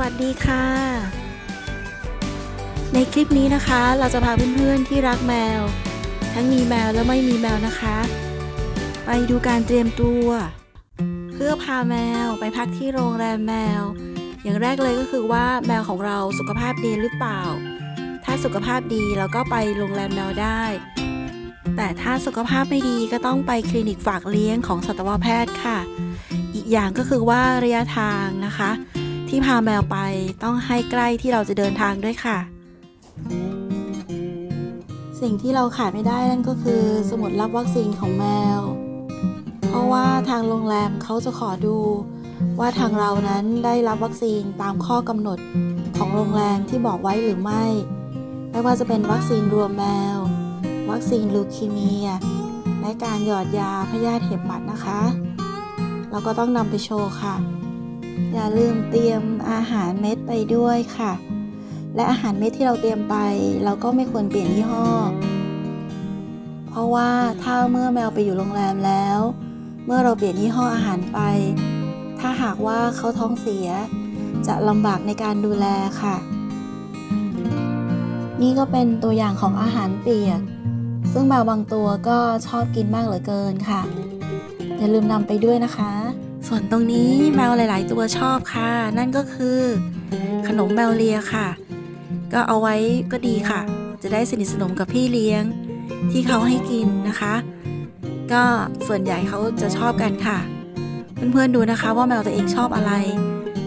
วัสดีค่ะ ในคลิปนี้นะคะ เราจะพาเพื่อนๆที่รักแมว ทั้งมีแมวและไม่มีแมวนะคะ ไปดูการเตรียมตัว เพื่อพาแมวไปพักที่โรงแรมแมว อย่างแรกเลยก็คือว่าแมวของเราสุขภาพดีหรือเปล่า ถ้าสุขภาพดีเราก็ไปโรงแรมแมวได้ แต่ถ้าสุขภาพไม่ดีก็ต้องไปคลินิกฝากเลี้ยงของสัตวแพทย์ค่ะ อีกอย่างก็คือว่าระยะทางนะคะ ที่พาแมวไปต้องให้ใกล้ที่เราจะเดินทางด้วยค่ะ สิ่งที่เราขาดไม่ได้นั่นก็คือสมุดรับวัคซีนของแมว เพราะว่าทางโรงแรมเขาจะขอดู ว่าทางเรานั้นได้รับวัคซีนตามข้อกำหนดของโรงแรมที่บอกไว้หรือไม่ ไม่ว่าจะเป็นวัคซีนรวมแมว วัคซีนลูคีเมีย และการหยอดยาพยาธิเห็บหมัดนะคะเราก็ต้องนำไปโชว์ค่ะ อย่าลืมเตรียมอาหารเม็ดไปด้วยค่ะ และอาหารเม็ดที่เราเตรียมไป เราก็ไม่ควรเปลี่ยนยี่ห้อ เพราะว่าถ้าเมื่อแมวไปอยู่โรงแรมแล้ว เมื่อเราเปลี่ยนยี่ห้ออาหารไป ถ้าหากว่าเขาท้องเสีย จะลำบากในการดูแลค่ะ นี่ก็เป็นตัวอย่างของอาหารเปียก ซึ่งแมวบางตัวก็ชอบกินมากเหลือเกินค่ะ อย่าลืมนำไปด้วยนะคะ ส่วนตรงนี้แมวหลาย ๆ ตัวชอบค่ะ นั่นก็คือ ขนมแมวเลียค่ะ ก็เอาไว้ก็ดีค่ะ จะได้สนิทสนมกับพี่เลี้ยง ที่เขาให้กินนะคะ ก็ส่วนใหญ่เขาจะชอบกันค่ะ เพื่อน ๆ ดูนะคะว่าแมวตัวเองชอบอะไร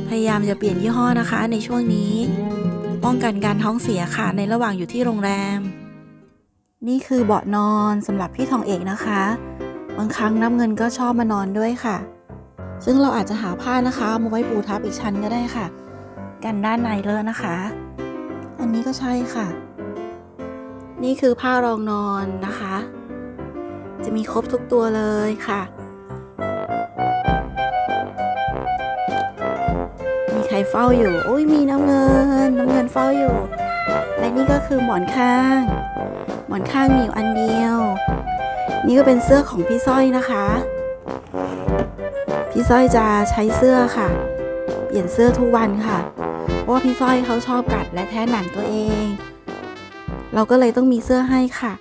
พยายามจะเปลี่ยนยี่ห้อนะคะ ในช่วงนี้ ป้องกันการท้องเสียค่ะในระหว่างอยู่ที่โรงแรม นี่คือเบาะนอนสำหรับพี่ทองเอกนะคะ บางครั้งน้ำเงินก็ชอบมานอนด้วยค่ะ ซึ่งเราอาจจะหาผ้านะคะมาไว้ปูทับอีกชั้นก็ได้ค่ะ กันด้านในเลอะนะคะ อันนี้ก็ใช่ค่ะ นี่คือผ้ารองนอนนะคะ จะมีครบทุกตัวเลยค่ะมีใครเฝ้าอยู่โอ้ยมีน้ำเงินน้ำเงินเฝ้าอยู่ และนี่ก็คือหมอนข้าง หมอนข้างมีอยู่อันเดียว นี่ก็เป็นเสื้อของพี่สร้อยนะคะ พี่สร้อยจะใช้เสื้อค่ะ เปลี่ยนเสื้อทุกวันค่ะ เพราะว่าพี่สร้อยเขาชอบกัดและแท้หนังตัวเอง เราก็เลยต้องมีเสื้อให้ค่ะ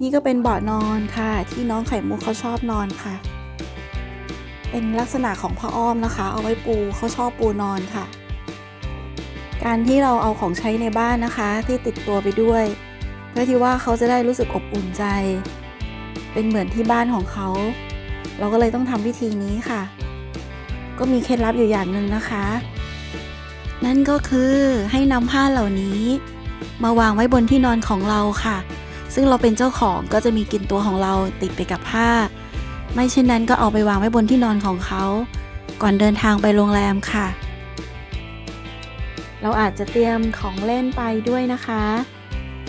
นี่ก็เป็นเบาะนอนค่ะ ที่น้องไข่มุกเขาชอบนอนค่ะ เป็นลักษณะของผ้าอ้อมนะคะ เอาไว้ปูเขาชอบปูนอนค่ะ การที่เราเอาของใช้ในบ้านนะคะ ที่ติดตัวไปด้วย เพื่อที่ว่าเขาจะได้รู้สึกอบอุ่นใจ เป็นเหมือนที่บ้านของเขา เราก็เลยต้องทำวิธีนี้ค่ะ ก็มีเคล็ดลับอยู่อย่างหนึ่งนะคะ นั่นก็คือให้นำผ้าเหล่านี้ มาวางไว้บนที่นอนของเราค่ะ ซึ่งเราเป็นเจ้าของก็จะมีกลิ่นตัวของเราติดไปกับผ้า ไม่เช่นนั้นก็เอาไปวางไว้บนที่นอนของเขา ก่อนเดินทางไปโรงแรมค่ะ เราอาจจะเตรียมของเล่นไปด้วยนะคะ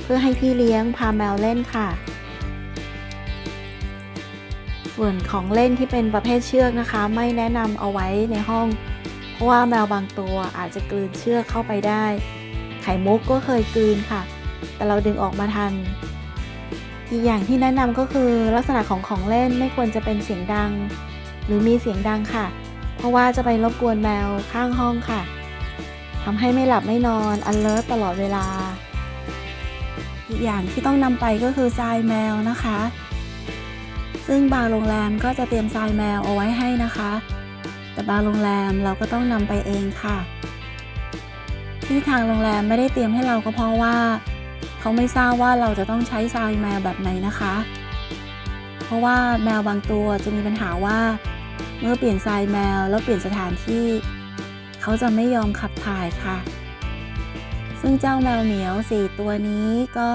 เพื่อให้พี่เลี้ยงพาแมวเล่นค่ะ ส่วนของเล่นที่เป็นประเภทเชือกนะคะ ไม่แนะนำเอาไว้ในห้อง เพราะว่าแมวบางตัวอาจจะกลืนเชือกเข้าไปได้ ไข่มุกก็เคยกลืนค่ะ แต่เราดึงออกมาทัน อีกอย่างที่แนะนำก็คือลักษณะของของเล่นไม่ควรจะเป็นเสียงดัง หรือมีเสียงดังค่ะ เพราะว่าจะไปรบกวนแมวข้างห้องค่ะทำให้ไม่หลับไม่นอนอันเลิศตลอดเวลา อีกอย่างที่ต้องนำไปก็คือทรายแมวนะคะ ซึ่งบางโรงแรมก็จะเตรียมทรายแมวเอาไว้ให้นะคะ แต่บางโรงแรมเราก็ต้องนำไปเองค่ะ ที่ทางโรงแรมไม่ได้เตรียมให้เราก็เพราะว่า เขาไม่ทราบว่าเราจะต้องใช้ทรายแมวแบบไหนนะคะ เพราะว่าแมวบางตัวจะมีปัญหาว่าเมื่อเปลี่ยนทรายแมวแล้วเปลี่ยนสถานที่ เขาจะไม่ยอมขับถ่ายค่ะ ซึ่งเจ้าแมวเหมียวสี่ตัวนี้ก็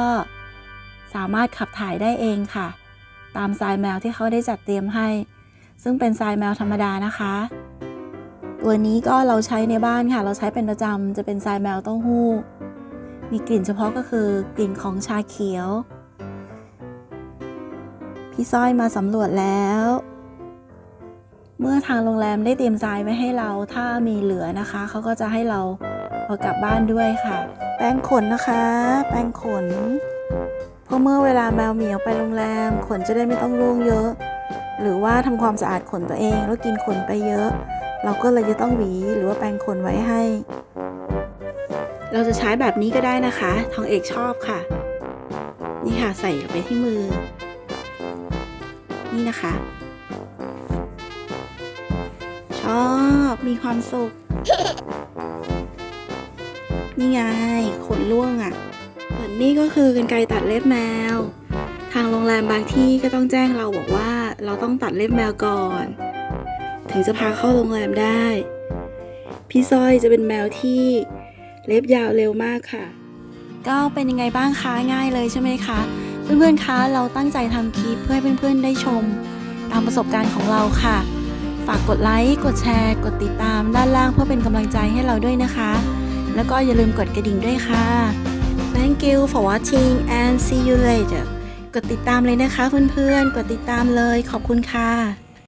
สามารถขับถ่ายได้เองค่ะ ตามทรายแมวที่เขาได้จัดเตรียมให้ ซึ่งเป็นทรายแมวธรรมดานะคะ ตัวนี้ก็เราใช้ในบ้านค่ะ เราใช้เป็นประจำจะเป็นทรายแมวเต้าหู้ มีกลิ่นเฉพาะก็คือกลิ่นของชาเขียว พี่สร้อยมาสำรวจแล้ว เมื่อทางโรงแรมได้เตรียมทรายไว้ให้เราถ้ามีเหลือนะคะ เขาก็จะให้เราเอากลับบ้านด้วยค่ะ แป้งขนนะคะ แป้งขน ราะเมื่อเวลาแมวเหมียวไปโรงแรมขนจะได้ไม่ต้องร่วงเยอะ หรือว่าทำความสะอาดขนตัวเองแล้วกินขนไปเยอะ เราก็เลยจะต้องหวีหรือว่าแปรงขนไว้ให้ เราจะใช้แบบนี้ก็ได้นะคะทองเอกชอบค่ะ นี่ค่ะใส่ไปที่มือ นี่นะคะ ชอบมีความสุข นี่ไงขนล่วงอะ่ะ นี่ก็คือกันไกรตัดเล็บแมว ทางโรงแรมบางที่ก็ต้องแจ้งเราบอกว่าเราต้องตัดเล็บแมวก่อน ถึงจะพาเข้าโรงแรมได้ พี่สร้อยจะเป็นแมวที่เล็บยาวเร็วมากค่ะ ก็เป็นยังไงบ้างคะง่ายเลยใช่ไหมคะ เพื่อนๆคะเราตั้งใจทำคลิปเพื่อให้เพื่อนๆได้ชม ตามประสบการณ์ของเราค่ะ ฝากกดไลค์กดแชร์ กดติดตามด้านล่างเพื่อเป็นกำลังใจให้เราด้วยนะคะ แล้วก็อย่าลืมกดกระดิ่งด้วยค่ะ Thank you for watching and see you later กดติดตามเลยนะคะเพื่อนๆ กดติดตามเลยขอบคุณค่ะ